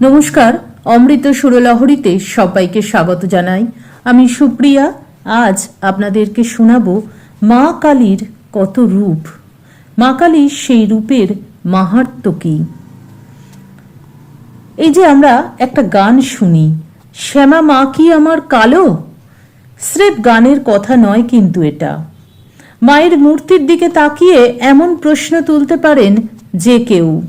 নমস্কার, অমৃত সুরলহরীতে সবাইকে স্বাগত জানাই। আমি সুপ্রিয়া, আজ আপনাদেরকে শোনাবো মা কালীর কত রূপ। মা কালীর সেই রূপের মাহাত্ম কি? এই যে আমরা একটা গান শুনি, শ্যামা মা কি আমার কালো? স্রেফ গানের কথা নয় কিন্তু এটা। মায়ের মূর্তির দিকে তাকিয়ে এমন প্রশ্ন তুলতে পারেন যে কেউ।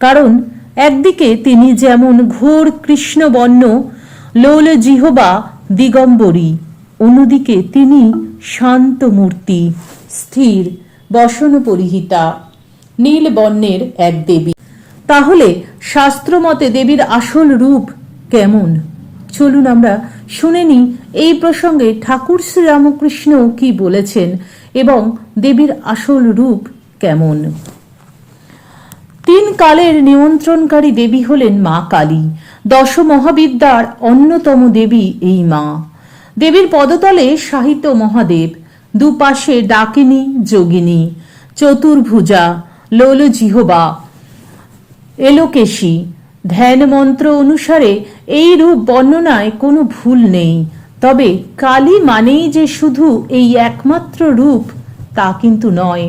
কারণ একদিকে তিনি যেমন ঘোর কৃষ্ণবর্ণ, লৌল জিহবা, দিগম্বরী। অন্যদিকে তিনি শান্ত মূর্তি, স্থির বসন পরিহিতা নীল বর্ণের এক দেবী। তাহলে শাস্ত্রমতে দেবীর আসল রূপ কেমন? চলুন আমরা শুনে নিই এই প্রসঙ্গে ঠাকুর শ্রীরামকৃষ্ণ কি বলেছেন এবং দেবীর আসল রূপ কেমন। তিন কালের নিয়ন্ত্রণকারী দেবী হলেন মা কালী। দশ মহাবিদ্যার অন্যতম দেবী এই মা। দেবীর পদতলে সাহিত্য মহাদেব, দুপাশে ডাকিনী, যোগিনী, চতুর্ভুজা লোল জিহবা এলোকেশী। ধ্যান মন্ত্র অনুসারে এই রূপ বর্ণনায় কোনো ভুল নেই। তবে কালী মানেই যে শুধু এই একমাত্র রূপ, তা কিন্তু নয়।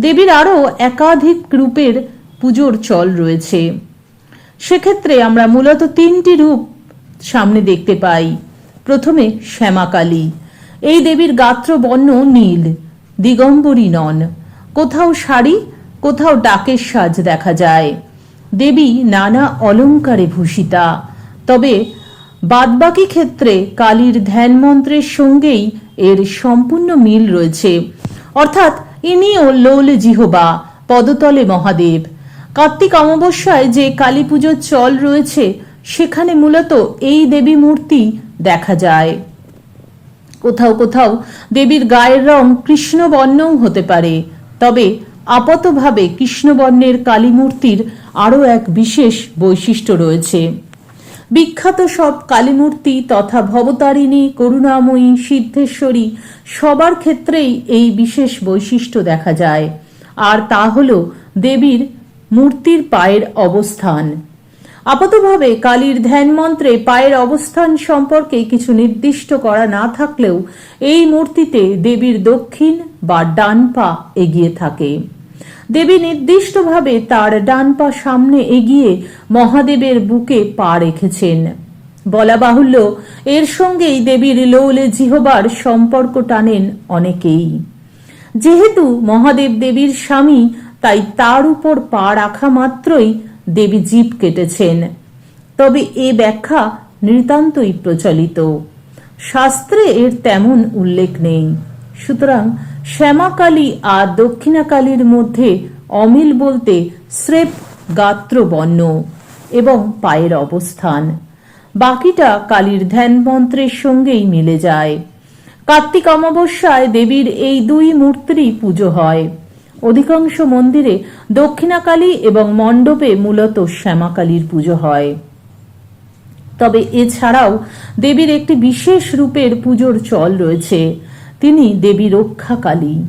দেবীর আরও একাধিক রূপের পুজোর চল রয়েছে। সেক্ষেত্রে আমরা মূলত তিনটি রূপ সামনে দেখতে পাই। প্রথমে শ্যামাকালী। এই দেবীর গাত্র বর্ণ নীল, দিগম্বরী নন। কোথাও শাড়ি, কোথাও ডাকের সাজ দেখা যায়। দেবী নানা অলঙ্কারে ভূষিতা। তবে বাদবাকি ক্ষেত্রে কালীর ধ্যান মন্ত্রের সঙ্গেই এর সম্পূর্ণ মিল রয়েছে। অর্থাৎ ইনিও লৌল জিহবা, পদতলে মহাদেব। কার্তিক অমাবস্যায় যে কালী পুজোর চল রয়েছে, সেখানে মূলত এই দেবী মূর্তি দেখা যায়। কোথাও কোথাও দেবীর গায়ের রং কৃষ্ণবর্ণও হতে পারে, তবে আপাতভাবে কৃষ্ণবর্ণের কালী মূর্তির আরও এক বিশেষ বৈশিষ্ট্য রয়েছে। বিখ্যাত সব কালীমূর্তি তথা ভবতারিণী, করুণাময়ী, সিদ্ধেশ্বরী, সবার ক্ষেত্রেই এই বিশেষ বৈশিষ্ট্য দেখা যায়। আর তা হল দেবীর মূর্তির পায়ের অবস্থান। আপাতভাবে কালীর ধ্যান মন্ত্রে পায়ের অবস্থান সম্পর্কে কিছু নির্দিষ্ট করা না থাকলেও এই মূর্তিতে দেবীর দক্ষিণ বা ডান পা এগিয়ে থাকে। দেবী নির্দিষ্টভাবে তার ডান পা সামনে এগিয়ে মহাদেবের বুকে পা রেখেছেন। বলা বাহুল্য, এর সঙ্গেই দেবীর লৌলে জিহবার সম্পর্ক টানেন অনেকেই। যেহেতু মহাদেব দেবীর স্বামী তাই তার উপর পা রাখা মাত্রই দেবী জীব কেটেছেন। তবে এ ব্যাখ্যা নিতান্তই প্রচলিত। শাস্ত্রে এর তেমন উল্লেখ নেই। সুতরাং শ্যামাকালী আর দক্ষিণাকালীর মধ্যে অমিল বলতে স্রেফ গাত্র বর্ণ এবং পায়ের অবস্থান। বাকিটা কালীর ধ্যান মন্ত্রের সঙ্গেই মিলে যায়। কার্তিক অমাবস্যায় দেবীর এই দুই মূর্তিরই পুজো হয়। অধিকাংশ মন্দিরে দক্ষিণাকালী এবং মণ্ডপে মূলত শ্যামাকালীর পুজো হয়। তবে এছাড়াও দেবীর একটি বিশেষ রূপের পুজোর চল রয়েছে। তিনি দেবী রক্ষাকালী।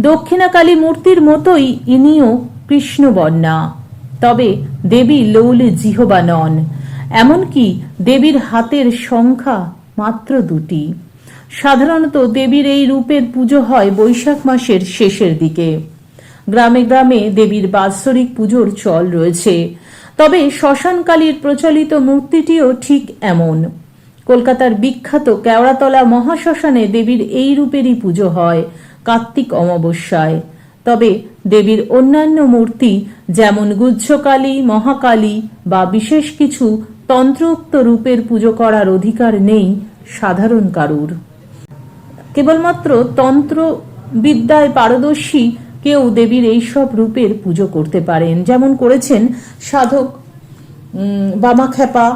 দক্ষিণাকালী মূর্তির মতোই ইনিও কৃষ্ণবর্ণা। তবে দেবী লৌলে জিহবা নন এমনকি দেবীর হাতের সংখ্যা মাত্র দুটি। সাধারণত দেবীর এই রূপের পুজো হয় বৈশাখ মাসের শেষের দিকে। গ্রামে গ্রামে দেবীর বাৎসরিক পুজোর চল রয়েছে। তবে শ্মশানকালীর প্রচলিত মূর্তিটিও ঠিক এমন। কলকাতার বিখ্যাত কেওড়াতলা মহাশ্মশানে দেবীর এই রূপেরই পুজো হয় কার্তিক অমাবস্যায়। তবে দেবীর অন্যান্য মূর্তি যেমন গুজ্জকালী মহাকালী বা বিশেষ কিছু তন্ত্রোক্ত রূপের পুজো করার অধিকার নেই সাধারণ কারুর। কেবলমাত্র তন্ত্র বিদ্যায় পারদর্শী কেউ দেবীর এইসব রূপের পুজো করতে পারেন। যেমন করেছেন সাধক বামাখ্যাপা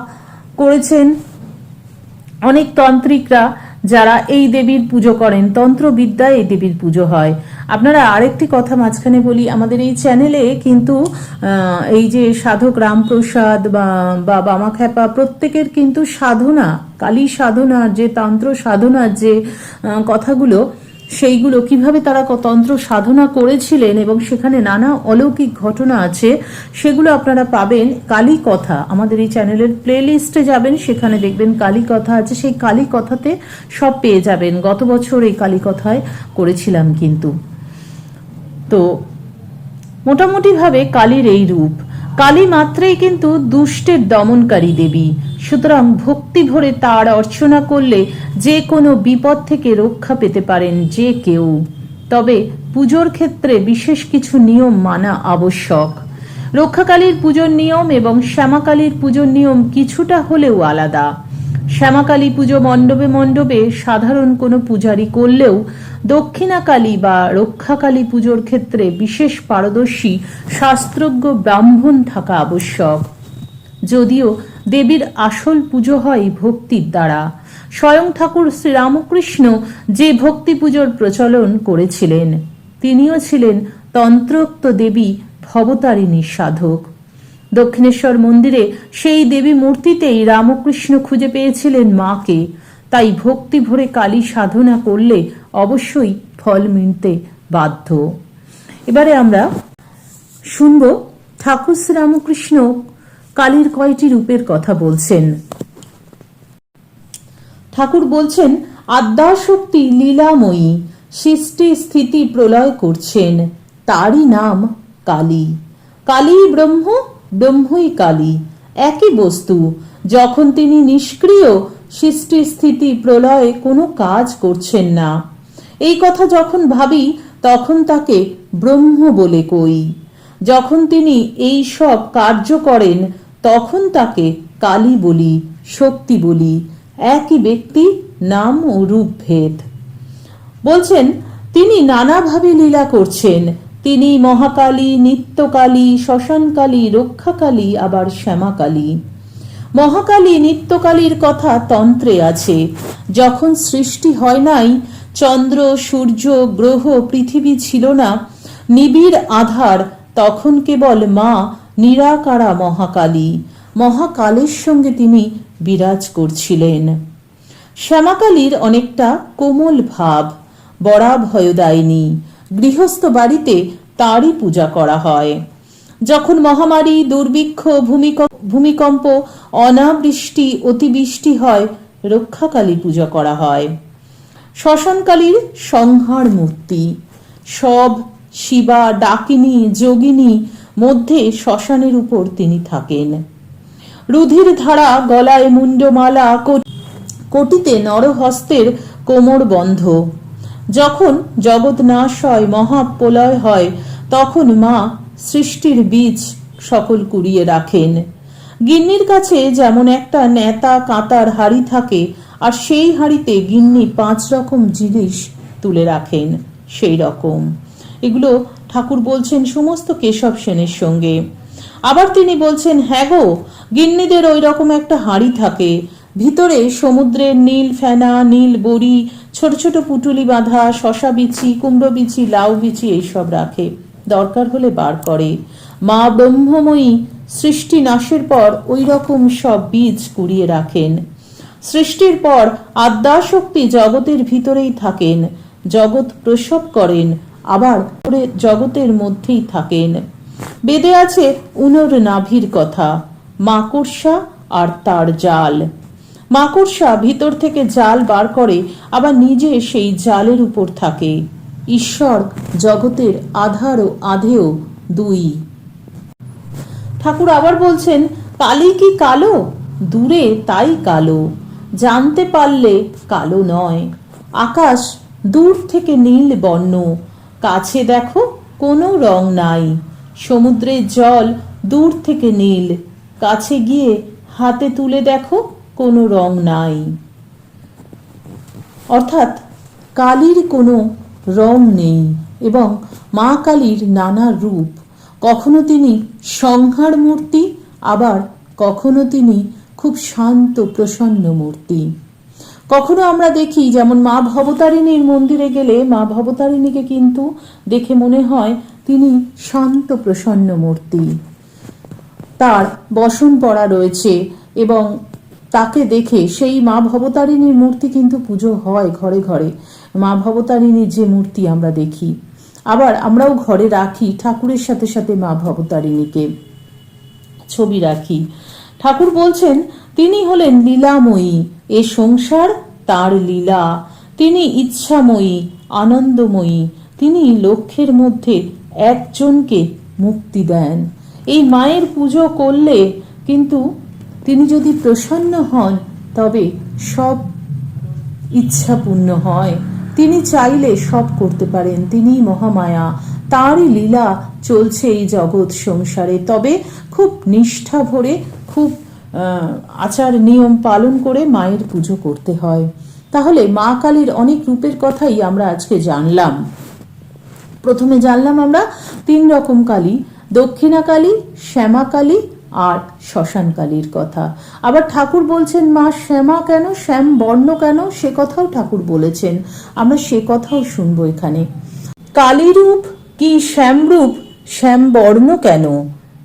করেছেন অনেক তান্ত্রিকরা যারা এই দেবীর পুজো করেন। তন্ত্রবিদ্যায় এই দেবীর পুজো হয়। আপনারা আরেকটি কথা মাঝখানে বলি আমাদের এই চ্যানেলে, কিন্তু এই যে সাধক রামপ্রসাদ বা বামাখ্যাপা প্রত্যেকের কিন্তু সাধনা, কালী সাধনার যে, তন্ত্র সাধনার যে কথাগুলো সেইগুলো কীভাবে তারা তন্ত্র সাধনা করেছিলেন এবং সেখানে নানা অলৌকিক ঘটনা আছে, সেগুলো আপনারা পাবেন কালী কথা আমাদের এই চ্যানেলের প্লে লিস্টে যাবেন, সেখানে দেখবেন কালী কথা আছে। সেই কালী কথাতে সব পেয়ে যাবেন। গত বছর এই কালী কথায় করেছিলাম কিন্তু। তো মোটামুটিভাবে কালীর এই রূপ। কালী মাত্রেই কিন্তু দুষ্টের দমনকারী দেবী। সুতরাং ভক্তি ভরে তার অর্চনা করলে যে কোনো বিপদ থেকে রক্ষা পেতে পারেন যে কেউ। তবে পুজোর ক্ষেত্রে বিশেষ কিছু নিয়ম মানা আবশ্যক। রক্ষাকালীর পুজোর নিয়ম এবং শ্যামাকালীর পুজোর নিয়ম কিছুটা হলেও আলাদা। শ্যামাকালী পুজো মণ্ডপে মণ্ডপে সাধারণ কোনো পূজারি করলেও দক্ষিণাকালী বা রক্ষাকালী পুজোর ক্ষেত্রে বিশেষ পারদর্শী, শাস্ত্রজ্ঞ ব্রাহ্মণ থাকা আবশ্যক। যদিও দেবীর আসল পুজো হয় ভক্তির দ্বারা। স্বয়ং ঠাকুর শ্রীরামকৃষ্ণ যে ভক্তি পুজোর প্রচলন করেছিলেন, তিনিও ছিলেন তন্ত্রোক্ত দেবী, ভবতারিণী সাধক। দক্ষিণেশ্বর মন্দিরে সেই দেবী মূর্তিতেই রামকৃষ্ণ খুঁজে পেয়েছিলেন মাকে। তাই ভক্তি ভরে কালী সাধনা করলে অবশ্যই ফল মিলতে বাধ্য। এবারে আমরা শুনব ঠাকুর শ্রীরামকৃষ্ণ কালীর কয়টি রূপের কথা বলছেন। ঠাকুর বলছেন আদ্যাশক্তি লীলাময়ী, সৃষ্টি স্থিতি প্রলয় করছেন, তারই নাম কালী। কালী ব্রহ্ম, ব্রহ্মই কালী, একই বস্তু, যখন তিনি নিষ্ক্রিয়, সৃষ্টি স্থিতি প্রলয়ে কোনো কাজ করছেন না। এই কথা যখন ভাবি, তখন তাকে ব্রহ্ম বলে কই। যখন তিনি এই সব কার্য করেন তখন তাকে কালী বলি, শক্তি বলি, একই ব্যক্তি নাম ও রূপ ভেদ। বলছেন, তিনি নানাভাবে লীলা করছেন। তিনি মহাকালী, নিত্যকালী, শ্মশানকালী, রক্ষাকালী, আবার শ্যামাকালী। মহাকালী, নিত্যকালীর কথা তন্ত্রে আছে। যখন সৃষ্টি হয় নাই, চন্দ্র, সূর্য, গ্রহ, পৃথিবী ছিল না, নিবিড় আধার, তখন কেবল মা নিরাকারা মহাকালী। মহাকালের সঙ্গে তিনি বিরাজ করছিলেন। শ্যামাকালীর অনেকটা কোমল ভাব বড়া ভয়দায়িনী গৃহস্থ বাড়িতে তারই পূজা করা হয়। যখন মহামারী, দুর্ভিক্ষ, ভূমিক- ভূমিকম্প, অনাবৃষ্টি, অতিবৃষ্টি হয়, রক্ষাকালী পূজা করা হয়। শ্মশানকালীর সংহার মূর্তি। সব শিবা, ডাকিনী, যোগিনী মধ্যে শ্মশানের উপর তিনি থাকেন। রুধির ধারা, গলায় মুন্ডমালা কোটিতে নরহস্তের কোমর বন্ধ। যখন জগৎ নাশ হয়, মহাপ্রলয় হয়, তখন মা সৃষ্টির বীজ সকল কুড়িয়ে রাখেন। গিন্নির কাছে যেমন একটা নেতা কাতার হাড়ি থাকে, আর সেই হাড়িতে গিন্নি পাঁচ রকম জিনিস তুলে রাখেন, সেই রকম। এগুলো ঠাকুর বলছেন, সমস্ত কেশব সেনের সঙ্গে। আবার তিনি বলছেন হ্যাঁ গো, গিন্নিদের ওই রকম একটা হাঁড়ি থাকে। ভিতরে সমুদ্রের নীল ফেনা, নীল বড়ি, ছোট ছোট পুটুলি বাঁধা, শশা বিচি, কুমড়ো বিচি, লাউ বিচি এইসব রাখে। দরকার হলে বার করে। মা ব্রহ্মময়ী সৃষ্টি নাশের পর ওই রকম সব বীজ কুড়িয়ে রাখেন। সৃষ্টির পর আদ্যাশক্তি জগতের ভিতরেই থাকেন। জগৎ প্রসব করেন। আবার পরে জগতের মধ্যেই থাকেন। বেদে আছে উনর নাভির কথা, মাকড়সা আর তার জাল। মাকড়সা ভিতর থেকে জাল বার করে, আবার নিজে সেই জালের উপর থাকে। ঈশ্বর জগতের আধার ও আধেও দুই। ঠাকুর আবার বলছেন, কালি কি কালো? দূরে তাই কালো। জানতে পারলে কালো নয়। আকাশ দূর থেকে নীল বর্ণ। কাছে দেখো, কোনো রং নাই। সমুদ্রের জল দূর থেকে নীল। কাছে গিয়ে হাতে তুলে দেখো, কোনো রং নাই। অর্থাৎ কালীর কোনো রং নেই এবং মা কালীর নানা রূপ। কখনো তিনি সংহার মূর্তি, আবার কখনো তিনি খুব শান্ত, প্রসন্ন মূর্তি। কখনো আমরা দেখি যেমন মা ভবতারিণীর মন্দিরে গেলে মা ভবতারিণীকে কিন্তু দেখে মনে হয় তিনি শান্ত প্রসন্ন মূর্তি। তার বসন পড়া রয়েছে এবং তাকে দেখে সেই মা ভবতারিণীর মূর্তি কিন্তু পুজো হয় ঘরে ঘরে। মা ভবতারিণীর যে মূর্তি আমরা দেখি। আবার আমরাও ঘরে রাখি ঠাকুরের সাথে সাথে মা ভবতারিণীকে। ছবি রাখি। ঠাকুর বলছেন তিনি হলেন লীলাময়ী। এ সংসার তার লীলা। তিনি ইচ্ছাময়ী, আনন্দময়ী। তিনি লক্ষ্যের মধ্যে একজনকে মুক্তি দেন। এই মায়ের পুজো করলে কিন্তু তিনি যদি প্রসন্ন হন, তবে সব ইচ্ছা পূর্ণ হয়। তিনি চাইলে সব করতে পারেন তিনি মহামায়া। তারই লীলা চলছে এই জগৎ সংসারে। তবে খুব নিষ্ঠা ভরে, খুব আচার নিয়ম পালন করে মায়ের পুজো করতে হয়। তাহলে মা কালীর অনেক রূপের কথাই আমরা আজকে জানলাম। প্রথমে জানলাম আমরা তিন রকম কালী, দক্ষিণা কালী, শ্যামা কালী আর শ্মশান কালীর কথা। আবার ঠাকুর বলছেন, মা, শ্যামা কেন, শ্যাম বর্ণ কেন? সে কথাও ঠাকুর বলেছেন। আমরা সে কথাও শুনব এখানে। কালীরূপ কি শ্যামরূপ? শ্যাম বর্ণ কেন?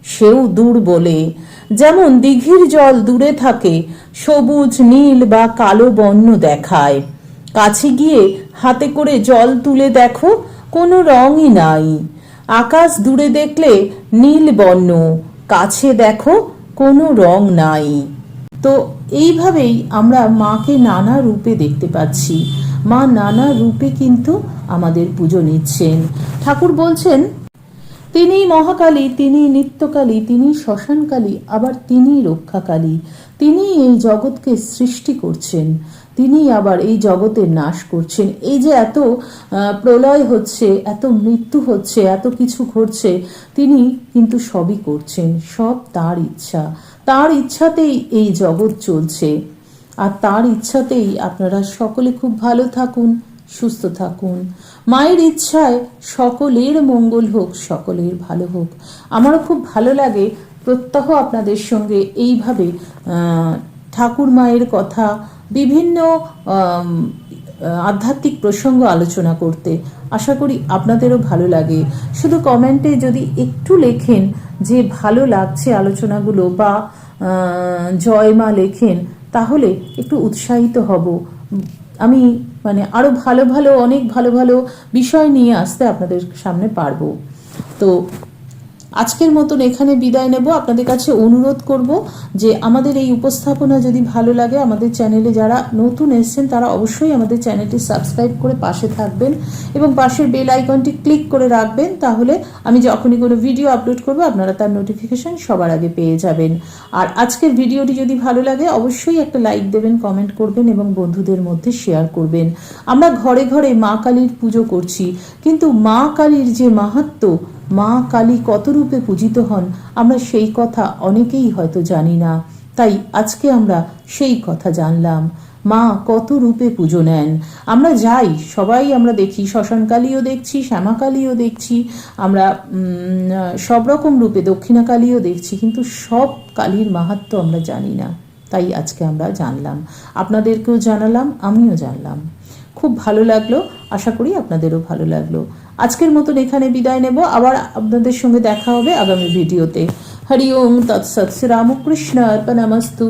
সেও দূর বলে। যেমন দিঘির জল দূরে থাকে, সবুজ নীল বা কালো বর্ণ দেখায়। কাছে গিয়ে হাতে করে জল তুলে দেখো, কোনো রঙই নাই। আকাশ দূরে দেখলে নীল বর্ণ, কাছে দেখো, কোনো রং নাই। তো এইভাবেই আমরা মাকে নানা রূপে দেখতে পাচ্ছি। মা নানা রূপে কিন্তু আমাদের পুজো নিচ্ছেন। ঠাকুর বলছেন তিনি মহাকালী তিনি নিত্যকালী তিনি শ্মশানকালী, আবার তিনি রক্ষাকালী। তিনি এই জগৎকে সৃষ্টি করছেন। তিনি আবার এই জগতের নাশ করছেন। এই যে এত প্রলয় হচ্ছে, এত মৃত্যু হচ্ছে, এত কিছু ঘটছে, তিনি কিন্তু সবই করছেন। সব তার ইচ্ছা। তার ইচ্ছাতেই এই জগৎ চলছে। আর তার ইচ্ছাতেই আপনারা সকলে খুব ভালো থাকুন, সুস্থ থাকুন। মায়ের ইচ্ছায় সকলের মঙ্গল হোক সকলের ভালো হোক। আমারও খুব ভালো লাগে প্রত্যহ আপনাদের সঙ্গে এইভাবে ঠাকুর মায়ের কথা বিভিন্ন আধ্যাত্মিক প্রসঙ্গ আলোচনা করতে। আশা করি আপনাদেরও ভালো লাগে। শুধু কমেন্টে যদি একটু লেখেন যে ভালো লাগছে আলোচনাগুলো বা আহ, জয় মা লেখেন তাহলে একটু উৎসাহিত হব। আমি মানে আরও ভালো ভালো, অনেক ভালো ভালো বিষয় নিয়ে আসতে আপনাদের সামনে পারব। তো আজকের মতন এখানে বিদায় নেব। আপনাদের কাছে অনুরোধ করব যে আমাদের এই উপস্থাপনা যদি ভালো লাগে, আমাদের চ্যানেলে যারা নতুন এসেছেন, তারা অবশ্যই আমাদের চ্যানেলটি সাবস্ক্রাইব করে পাশে থাকবেন এবং পাশের বেল আইকনটি ক্লিক করে রাখবেন। তাহলে আমি যখনই কোনো ভিডিও আপলোড করব, আপনারা তার নোটিফিকেশন সবার আগে পেয়ে যাবেন। আর আজকের ভিডিওটি যদি ভালো লাগে, অবশ্যই একটা লাইক দেবেন, কমেন্ট করবেন এবং বন্ধুদের মধ্যে শেয়ার করবেন। আমরা ঘরে ঘরে মা কালীর পুজো করছি, কিন্তু মা কালীর যে মাহাত্ম্য মা কালী কত রূপে পূজিত হন, আমরা সেই কথা অনেকেই হয়তো জানি না। তাই আজকে আমরা সেই কথা জানলাম। মা কত রূপে পুজো নেন। আমরা যাই, সবাই আমরা দেখি শ্মশানকালীও দেখছি শ্যামাকালীও দেখছি, আমরা সব রকম রূপে দক্ষিণাকালীও দেখছি, কিন্তু সব কালীর মাহাত্ম্য আমরা জানি না। তাই আজকে আমরা জানলাম। আপনাদেরকেও জানালাম, আমিও জানলাম। খুব ভালো লাগল, আশা করি আপনাদেরও ভালো লাগল। আজকের মতন এখানে বিদায় নেব। আবার আপনাদের সঙ্গে দেখা হবে আগামী ভিডিওতে। হরি ওম তৎসৎ শ্রী রামকৃষ্ণ অর্পণামস্তু।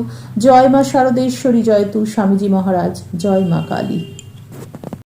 জয় মা শারদেশ্বরী, জয় তু স্বামীজি মহারাজ। জয় মা কালী।